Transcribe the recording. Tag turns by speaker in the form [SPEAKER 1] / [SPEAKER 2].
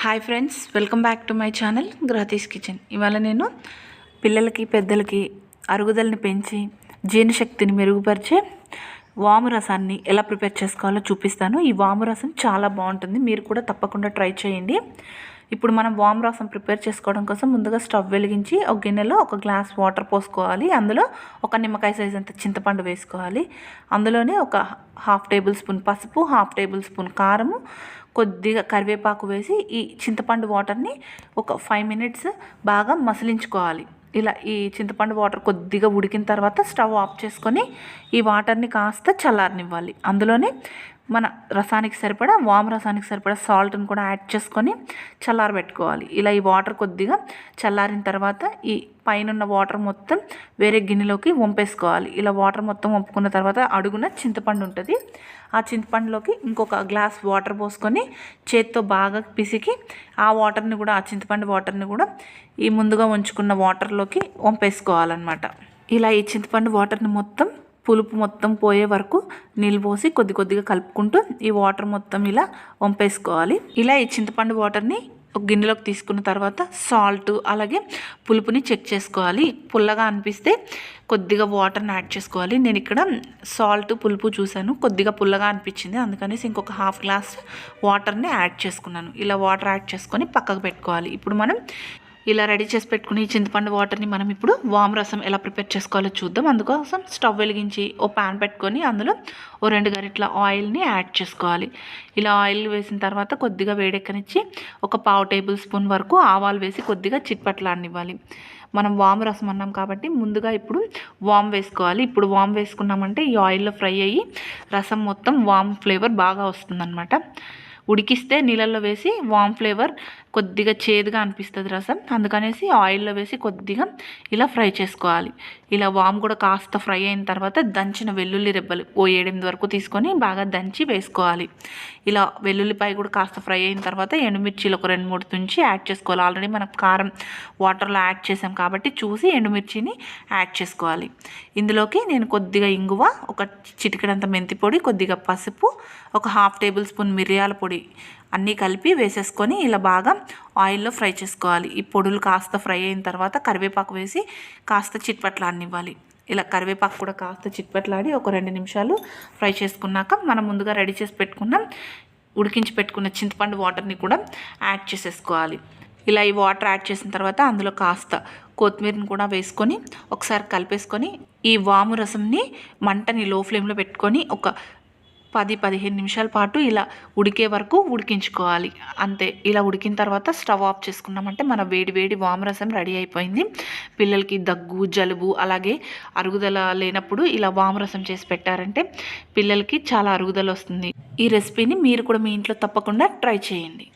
[SPEAKER 1] Hi friends welcome back to my channel గ్రహతీస్ kitchen ఇవాళ నేను పిల్లలకి పెద్దలకి అరుగుదలని పెంచి జీర్ణశక్తిని మెరుగుపరిచే వాము రసాన్ని ఎలా ప్రిపేర్ చేసుకోవాలో చూపిస్తాను. ఈ వాము రసం చాలా బాగుంటుంది. మీరు కూడా తప్పకుండా ట్రై చేయండి. ఇప్పుడు మనం వామ్ రసం ప్రిపేర్ చేసుకోవడం కోసం ముందుగా స్టవ్ వెలిగించి ఒక గిన్నెలో ఒక గ్లాస్ వాటర్ పోసుకోవాలి. అందులో ఒక నిమ్మకాయ సైజ్ అంత చింతపండు వేసుకోవాలి. అందులోనే ఒక హాఫ్ టేబుల్ స్పూన్ పసుపు హాఫ్ టేబుల్ స్పూన్ కారము కొద్దిగా కరివేపాకు వేసి ఈ చింతపండు వాటర్ని ఒక ఫైవ్ మినిట్స్ బాగా మసిలించుకోవాలి. ఇలా ఈ చింతపండు వాటర్ కొద్దిగా ఉడికిన తర్వాత స్టవ్ ఆఫ్ చేసుకొని ఈ వాటర్ని కాస్త చల్లారనివ్వాలి. అందులోనే మన రసానికి సరిపడా వామ్ రసానికి సరిపడా సాల్ట్ని కూడా యాడ్ చేసుకొని చల్లారబెట్టుకోవాలి ఇలా ఈ వాటర్ కొద్దిగా చల్లారిన తర్వాత ఈ పైన వాటర్ మొత్తం వేరే గిన్నెలోకి వంపేసుకోవాలి. ఇలా వాటర్ మొత్తం వంపుకున్న తర్వాత అడుగున చింతపండు ఉంటుంది. ఆ చింతపండులోకి ఇంకొక గ్లాస్ వాటర్ పోసుకొని చేత్తో బాగా పిసికి ఆ వాటర్ని కూడా ఆ చింతపండు వాటర్ని కూడా ఈ ముందుగా ఉంచుకున్న వాటర్లోకి వంపేసుకోవాలన్నమాట. ఇలా ఈ చింతపండు వాటర్ని మొత్తం పులుపు మొత్తం పోయే వరకు నీళ్ళు పోసి కొద్ది కొద్దిగా కలుపుకుంటూ ఈ వాటర్ మొత్తం ఇలా వంపేసుకోవాలి. ఇలా ఈ చింతపండు వాటర్ని ఒక గిన్నెలోకి తీసుకున్న తర్వాత సాల్ట్ అలాగే పులుపుని చెక్ చేసుకోవాలి. పుల్లగా అనిపిస్తే కొద్దిగా వాటర్ని యాడ్ చేసుకోవాలి. నేను ఇక్కడ సాల్ట్ పులుపు చూశాను. కొద్దిగా పుల్లగా అనిపించింది. అందుకనేసి ఇంకొక హాఫ్ గ్లాస్ వాటర్ని యాడ్ చేసుకున్నాను. ఇలా వాటర్ యాడ్ చేసుకొని పక్కకు పెట్టుకోవాలి. ఇప్పుడు మనం ఇలా రెడీ చేసి పెట్టుకుని చింతపండు వాటర్ని మనం ఇప్పుడు వామ్ రసం ఎలా ప్రిపేర్ చేసుకోవాలో చూద్దాం. అందుకోసం స్టవ్ వెలిగించి ఓ ప్యాన్ పెట్టుకొని అందులో ఓ రెండు గరిట్ల ఆయిల్ని యాడ్ చేసుకోవాలి. ఇలా ఆయిల్ వేసిన తర్వాత కొద్దిగా వేడెక్కనిచ్చి ఒక పావు టేబుల్ స్పూన్ వరకు ఆవాలు వేసి కొద్దిగా చిట్పట్లాడనివ్వాలి. మనం వామ్ రసం అన్నాం కాబట్టి ముందుగా ఇప్పుడు వామ్ వేసుకోవాలి. ఇప్పుడు వామ్ వేసుకున్నామంటే ఈ ఆయిల్లో ఫ్రై అయ్యి రసం మొత్తం వామ్ ఫ్లేవర్ బాగా వస్తుందన్నమాట. ఉడికిస్తే నీళ్ళల్లో వేసి వామ్ ఫ్లేవర్ కొద్దిగా చేదుగా అనిపిస్తుంది రసం. అందుకనేసి ఆయిల్లో వేసి కొద్దిగా ఇలా ఫ్రై చేసుకోవాలి. ఇలా వామ్ కూడా కాస్త ఫ్రై అయిన తర్వాత దంచిన వెల్లుల్లి రెబ్బలు ఓ ఏడెనిమిది వరకు తీసుకొని బాగా దంచి వేసుకోవాలి. ఇలా వెల్లుల్లిపాయ కూడా కాస్త ఫ్రై అయిన తర్వాత ఎండుమిర్చీలు ఒక రెండు మూడు తుంచి యాడ్ చేసుకోవాలి. ఆల్రెడీ మనం కారం వాటర్లో యాడ్ చేసాం కాబట్టి చూసి ఎండుమిర్చిని యాడ్ చేసుకోవాలి. ఇందులోకి నేను కొద్దిగా ఇంగువ ఒక చిటికడంత మెంతి పొడి కొద్దిగా పసుపు ఒక హాఫ్ టేబుల్ స్పూన్ మిరియాల పొడి అన్నీ కలిపి వేసేసుకొని ఇలా బాగా ఆయిల్లో ఫ్రై చేసుకోవాలి. ఈ పొడులు కాస్త ఫ్రై అయిన తర్వాత కరివేపాకు వేసి కాస్త చిట్పట్లాడనివ్వాలి ఇలా కరివేపాకు కూడా కాస్త చిట్పట్లాడి ఒక రెండు నిమిషాలు ఫ్రై చేసుకున్నాక మనం ముందుగా రెడీ చేసి పెట్టుకున్నాం ఉడికించి పెట్టుకున్న చింతపండు వాటర్ని కూడా యాడ్ చేసేసుకోవాలి. ఇలా ఈ వాటర్ యాడ్ చేసిన తర్వాత అందులో కాస్త కొత్తిమీరని కూడా వేసుకొని ఒకసారి కలిపేసుకొని ఈ వాము రసంని మంటని లో ఫ్లేమ్లో పెట్టుకొని ఒక పది పదిహేను నిమిషాల పాటు ఇలా ఉడికే వరకు ఉడికించుకోవాలి. అంతే ఇలా ఉడికిన తర్వాత స్టవ్ ఆఫ్ చేసుకున్నామంటే మన వేడి వేడి వామరసం రెడీ అయిపోయింది. పిల్లలకి దగ్గు జలుబు అలాగే అరుగుదల లేనప్పుడు ఇలా వామరసం చేసి పెట్టారంటే పిల్లలకి చాలా అరుగుదల వస్తుంది. ఈ రెసిపీని మీరు కూడా మీ ఇంట్లో తప్పకుండా ట్రై చేయండి.